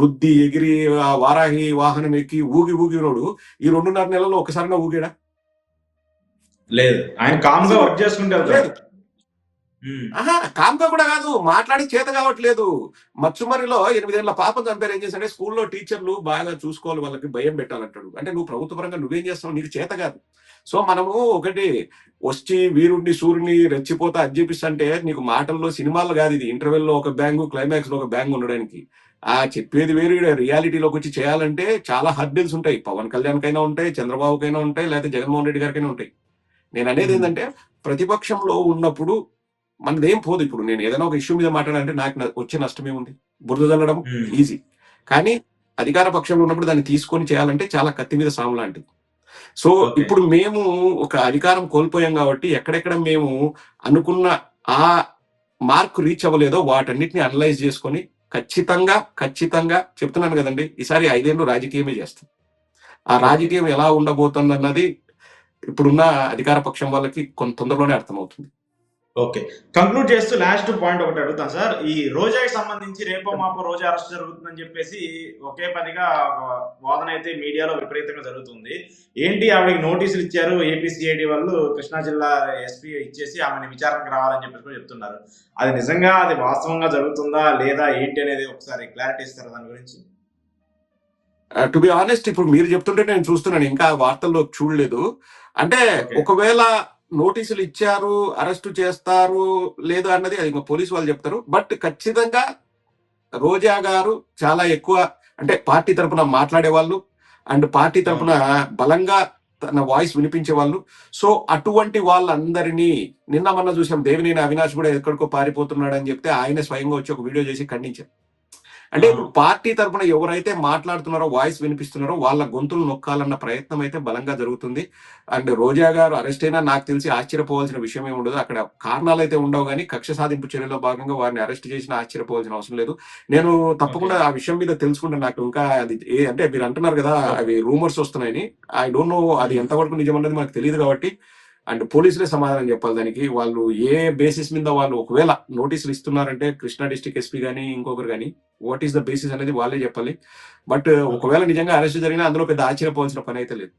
రుద్ది ఎగిరి వారాహి వాహనం ఎక్కి ఊగి ఊగినోడు ఈ రెండున్నర నెలల్లో ఒకసారి ఊగాడా? లేదు. ఆయన కామ్గా వర్క్ చేసుకుంటే ఆహా కామ్గా కూడా కాదు. మాట్లాడి చేత కావట్లేదు. మచ్చుమరిలో ఎనిమిదేళ్ళ పాపం చంపారు. ఏం చేశాడే స్కూల్లో టీచర్లు బాగా చూసుకోవాలి వాళ్ళకి భయం పెట్టాలంటాడు. అంటే నువ్వు ప్రభుత్వ పరంగా నువ్వేం చేస్తావు నీకు చేత కాదు. సో మనము ఒకటి వచ్చి వీరుడిని సూర్యుని రెచ్చిపోతా అది చూపిస్తుంటే నీకు మాటల్లో సినిమాలు కాదు ఇది. ఇంటర్వెల్లో ఒక బ్యాంగు క్లైమాక్స్లో ఒక బ్యాంగ్ ఉండడానికి. ఆ చెప్పేది వేరు. రియాలిటీలోకి వచ్చి చేయాలంటే చాలా హర్డిల్స్ ఉంటాయి. పవన్ కళ్యాణ్ కైనా ఉంటాయి చంద్రబాబుకైనా ఉంటాయి లేకపోతే జగన్మోహన్ రెడ్డి గారికైనా ఉంటాయి. నేను అనేది ఏంటంటే ప్రతిపక్షంలో ఉన్నప్పుడు మనదేం పోదు ఇప్పుడు. నేను ఏదైనా ఒక ఇష్యూ మీద మాట్లాడాలంటే నాకు వచ్చే నష్టమే ఉంది బురద చల్లడం ఈజీ కానీ అధికార పక్షంలో ఉన్నప్పుడు దాన్ని తీసుకొని చేయాలంటే చాలా కత్తి మీద సాము లాంటిది. సో ఇప్పుడు మేము ఒక అధికారం కోల్పోయాం కాబట్టి ఎక్కడెక్కడ మేము అనుకున్న ఆ మార్క్ రీచ్ అవ్వలేదో వాటన్నిటిని అనలైజ్ చేసుకొని ఖచ్చితంగా ఖచ్చితంగా చెప్తున్నాను కదండి ఈసారి ఐదేళ్ళు రాజకీయమే చేస్తాం. ఆ రాజకీయం ఎలా ఉండబోతుంది అన్నది ఇప్పుడున్న అధికార పక్షం వాళ్ళకి కొంత తొందరలోనే అర్థమవుతుంది. ఓకే. కంక్లూడ్ చేస్తూ లాస్ట్ పాయింట్ ఒకటి అడుగుతాను సార్ ఈ రోజాకి సంబంధించి రేపో మాపో రోజా అరెస్ట్ జరుగుతుందని చెప్పేసి ఒకే ఒక వాదన అయితే మీడియాలో విపరీతంగా జరుగుతుంది. ఏంటి ఆవిడకి నోటీసులు ఇచ్చారు? ఏపీసీఐడి వాళ్ళు కృష్ణా జిల్లా ఎస్పీ ఇచ్చేసి ఆమెను విచారణకు రావాలని చెప్పేసి కూడా చెప్తున్నారు. అది నిజంగా అది వాస్తవంగా జరుగుతుందా లేదా ఏంటి అనేది ఒకసారి క్లారిటీ ఇస్తారా దాని గురించి? టు బి ఆనెస్ట్ ఇప్పుడు మీరు చెప్తుంటే నేను చూస్తున్నాను ఇంకా వార్తల్లో చూడలేదు. అంటే ఒకవేళ నోటీసులు ఇచ్చారు అరెస్ట్ చేస్తారు లేదు అన్నది అది పోలీసు వాళ్ళు చెప్తారు. బట్ ఖచ్చితంగా రోజా గారు చాలా ఎక్కువ అంటే పార్టీ తరపున మాట్లాడే వాళ్ళు అండ్ పార్టీ తరపున బలంగా తన వాయిస్ వినిపించే వాళ్ళు సో అటువంటి వాళ్ళందరినీ నిన్న మొన్న చూసాం దేవినేని అవినాష్ కూడా ఎక్కడికో పారిపోతున్నాడు అని చెప్తే ఆయన స్వయంగా వచ్చి ఒక వీడియో చేసి ఖండించారు. అంటే ఇప్పుడు పార్టీ తరపున ఎవరైతే మాట్లాడుతున్నారో వాయిస్ వినిపిస్తున్నారో వాళ్ళ గొంతులు నొక్కాలన్న ప్రయత్నం అయితే బలంగా జరుగుతుంది. అండ్ రోజా గారు అరెస్ట్ అయినా నాకు తెలిసి ఆశ్చర్యపోవాల్సిన విషయం ఏమి ఉండదు. అక్కడ కారణాలు అయితే ఉండవు కానీ కక్ష సాధింపు చర్యలో భాగంగా వారిని అరెస్ట్ చేసినా ఆశ్చర్యపోవాల్సిన అవసరం లేదు. నేను తప్పకుండా ఆ విషయం మీద తెలుసుకుంటే నాకు ఇంకా అది ఏ అంటే మీరు అంటున్నారు కదా అవి రూమర్స్ వస్తున్నాయని. ఐ డోంట్ నో అది ఎంతవరకు నిజం అన్నది మనకు తెలియదు కాబట్టి అండ్ పోలీసులే సమాధానం చెప్పాలి దానికి. వాళ్ళు ఏ బేసిస్ మీద వాళ్ళు ఒకవేళ నోటీసులు ఇస్తున్నారంటే కృష్ణా డిస్టిక్ ఎస్పీ కానీ ఇంకొకరు కానీ వాట్ ఈస్ ద బేసిస్ అనేది వాళ్ళే చెప్పాలి. బట్ ఒకవేళ నిజంగా అరెస్ట్ జరిగినా అందులో పెద్ద ఆశ్చర్యపోవాల్సిన పని అయితే లేదు.